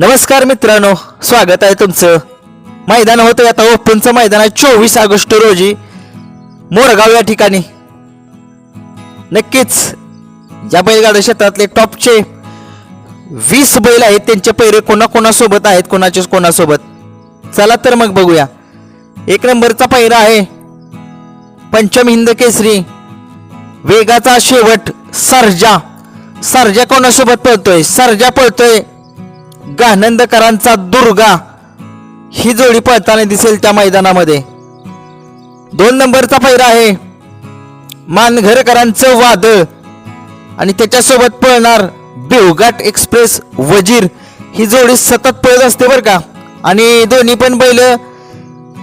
नमस्कार मित्रांनो स्वागत आहे तुमचं. मैदान होतं आता ओपनचं मैदान आहे चोवीस ऑगस्ट रोजी मोरगाव या ठिकाणी. नक्कीच या बैलगाड्या क्षेत्रातले टॉपचे वीस बैल आहेत त्यांचे पैरे कोणाकोणासोबत आहेत कोणाचे कोणासोबत. चला तर मग बघूया. एक नंबरचा पैरा आहे पंचम हिंद केसरी. वेगाचा शेवट सरजा. सरजा कोणासोबत पळतोय? सरजा पळतोय गानंदकरांचा दुर्गा. ही जोडी पळताना दिसेल त्या मैदानामध्ये. दोन नंबरचा पैरा आहे. मानघरकरांचं वादळ. आणि त्याच्यासोबत पळणार बेवघाट एक्सप्रेस वजीर. ही जोडी सतत पळत असते बरं का? आणि दोन्ही पण बैल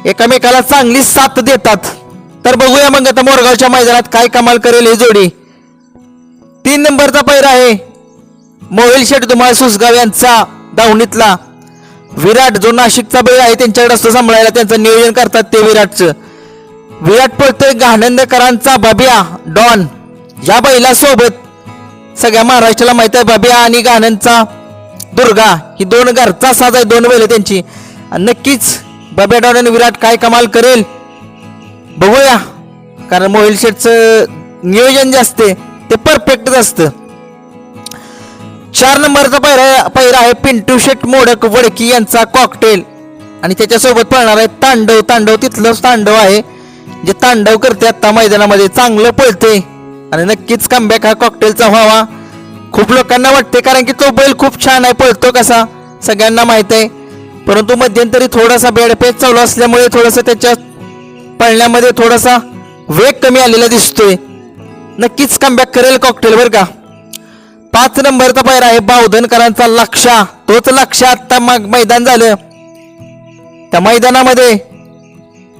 एकामेकाला चांगली साथ देतात. तर बघूया मग आता मोरगावच्या मैदानात काय कमाल करेल ही जोडी. तीन नंबरचा पैरा आहे. मोहिल शेठ धुमाळ सुसगाव यांचा दावणीतला विराट जो नाशिकचा बैल आहे त्यांच्याकडे असतो सांभाळायला त्यांचं नियोजन करतात ते विराटचं. विराट पळतोय गाणंदकरांचा बाबिया डॉन या बैलासोबत. सगळ्या महाराष्ट्राला माहीत आहे बाबिया आणि गानंदचा दुर्गा ही दोन घरचा साज आहे दोन बैल त्यांची. आणि नक्कीच बाबिया डॉन आणि विराट काय कमाल करेल बघूया. कारण मोहिल शेटचं नियोजन जे असते ते परफेक्टच असतं. चार नंबरचा पैरा पैरा आहे पिंटू शेट मोडक वडकी यांचा कॉकटेल आणि त्याच्यासोबत पळणार आहे तांडव. तांडव तिथलंच तांडव आहे जे तांडव करते आता मैदानामध्ये. चांगलं पळते. आणि नक्कीच कमबॅक हा कॉकटेलचा व्हावा. खूप लोकांना वाटते कारण की तो बैल खूप छान आहे पळतो कसा सगळ्यांना माहीत आहे. परंतु मध्यंतरी थोडासा बेडपेच चालू असल्यामुळे थोडंसं त्याच्या पळण्यामध्ये थोडासा वेग कमी आलेला दिसतोय. नक्कीच कमबॅक करेल कॉकटेल बरं का? पाच नंबरचा पैरा आहे बावधनकरांचा लक्षा. तोच लक्ष आता मग मैदान झालं. त्या मैदानामध्ये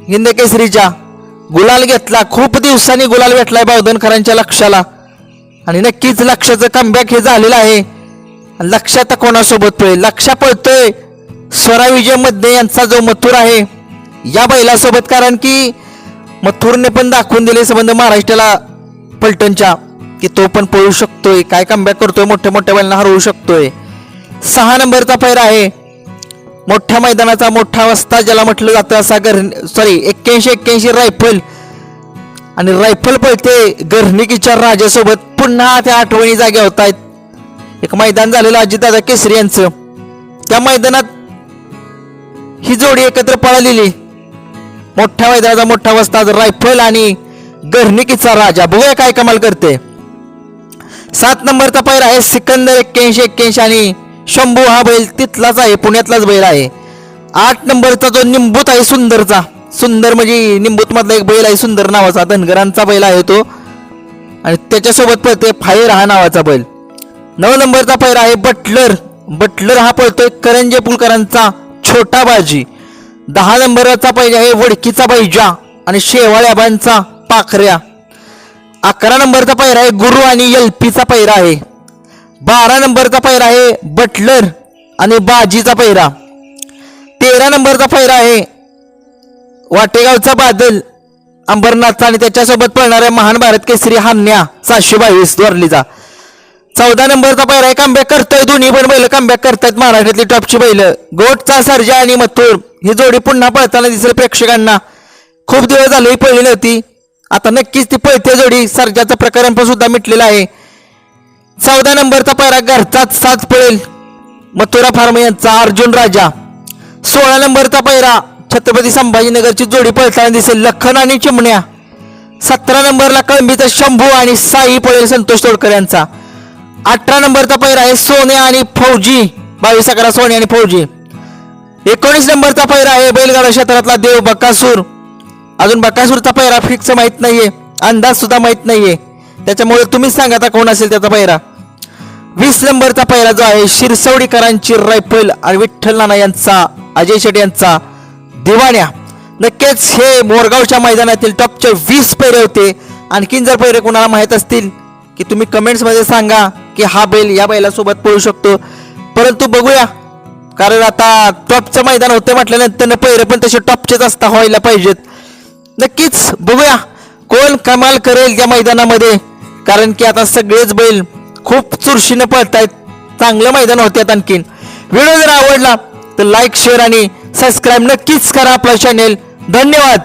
हिंद केसरीच्या गुलाल घेतला. खूप दिवसांनी गुलाल भेटलाय बावधनकरांच्या लक्षाला. आणि नक्कीच लक्षाचं कमबॅक हे झालेलं आहे. लक्ष आता कोणासोबत पळेल? लक्ष पळतोय स्वरा विजयमध्ये यांचा जो मथुर आहे. या बैलासोबत कारण की मथुरने पण दाखवून दिले संबंध महाराष्ट्राला पलटणच्या. की तो पण पळू शकतोय. काय कमबॅक करतोय मोठ्या मोठ्या बैलांना हरवू शकतोय. सहा नंबरचा पैर आहे. मोठ्या मैदानाचा मोठा वस्ता ज्याला म्हटलं जातं असा घर सॉरी एक्क्याऐंशी एक्क्याऐंशी रायफल आणि रायफल पळते गर्निकीच्या राजासोबत. पुन्हा त्या आठवणी जाग्या होत आहेत एक मैदान झालेलं अजितदादा केसरी यांचं. त्या मैदानात ही जोडी एकत्र पळालेली. मोठ्या मैदानाचा मोठा वस्ता रायफल आणि गर्निकीचा राजा. बघूया काय कमाल करते. सात नंबरचा पैर आहे सिकंदर एक्क्याऐंशी एक्क्याऐंशी आणि शंभू हा बैल तिथलाच आहे पुण्यातलाच बैल आहे. आठ नंबरचा जो निंबूत आहे सुंदरचा सुंदर म्हणजे निंबूत मधला एक बैल आहे सुंदर नावाचा धनगरांचा बैल आहे तो. आणि त्याच्यासोबत पळते फायर हा नावाचा बैल. नऊ नंबरचा पैर आहे बटलर. बटलर हा पळतोय करंजे पुलकरांचा छोटा बाजी. दहा नंबरचा पैर आहे वडकीचा बैजा आणि शेवाळ्याबांचा पाखऱ्या. अकरा नंबरचा पायरा आहे गुरु आणि एलपीचा पायरा आहे. बारा नंबरचा पायरा आहे बटलर आणि बाजीचा पायरा. तेरा नंबरचा पायरा आहे वाटेगावचा बादल अंबरनाथचा आणि त्याच्यासोबत पळणाऱ्या महान भारत केसरी हान्या सातशे बावीस द्वारलीचा चौदा नंबरचा पायरा आहे कमबॅक करतोय दोन्ही पण बैल कमबॅक करतायत महाराष्ट्रातली टॉपची बैल. गोटचा सर्जा आणि मथुर ही जोडी पुन्हा पळताना दिसेल प्रेक्षकांना. खूप दिवस झाले ही पळली नव्हती. आता नक्कीच ती पळते जोडी. सर्जाचं प्रकरण पण सुद्धा मिटलेलं आहे. चौदा नंबरचा पैरा घरचाच साथ पळेल. मथुरा फार्म यांचा अर्जुन राजा. सोळा नंबरचा पैरा छत्रपती संभाजीनगरची जोडी पळताना दिसेल. लखन आणि चिमण्या. सतरा नंबरला कळंबीचा शंभू आणि साई पळेल संतोष तोडकर यांचा. अठरा नंबरचा पैरा आहे सोने आणि फौजी. बावीस अकरा सोने आणि फौजी. एकोणीस नंबरचा पैरा आहे बैलगाडा क्षेत्रातला देव बकासूर. अजून बकासूरचा पैरा फिक्स माहीत नाहीये. अंदाज सुद्धा माहीत नाहीये. त्याच्यामुळे तुम्हीच सांगा आता कोण असेल त्याचा पैरा. वीस नंबरचा पैरा जो आहे शिरसवडीकरांची रायफल आणि विठ्ठल नाना यांचा अजय शेट्टी यांचा दिवाण्या. नक्कीच हे मोरगावच्या मैदानातील टॉपचे वीस पैरे होते. आणखीन जर पैरे कोणाला माहीत असतील की तुम्ही कमेंट्समध्ये सांगा की हा बैल या बैलासोबत पळू शकतो. परंतु बघूया. कारण आता टॉपचं मैदान होतं म्हटल्यानंतर पैरे पण तसे टॉपचेच असता व्हायला पाहिजेत. नक्कीच बघूया कोण कमाल करेल त्या मैदानामध्ये. कारण की आता सगळेच बैल खूप चुरशीनं पळतायत. चांगलं मैदान होत्यात आणखीन. व्हिडिओ जर आवडला तर लाईक शेअर आणि सबस्क्राईब नक्कीच करा आपला चॅनेल धन्यवाद.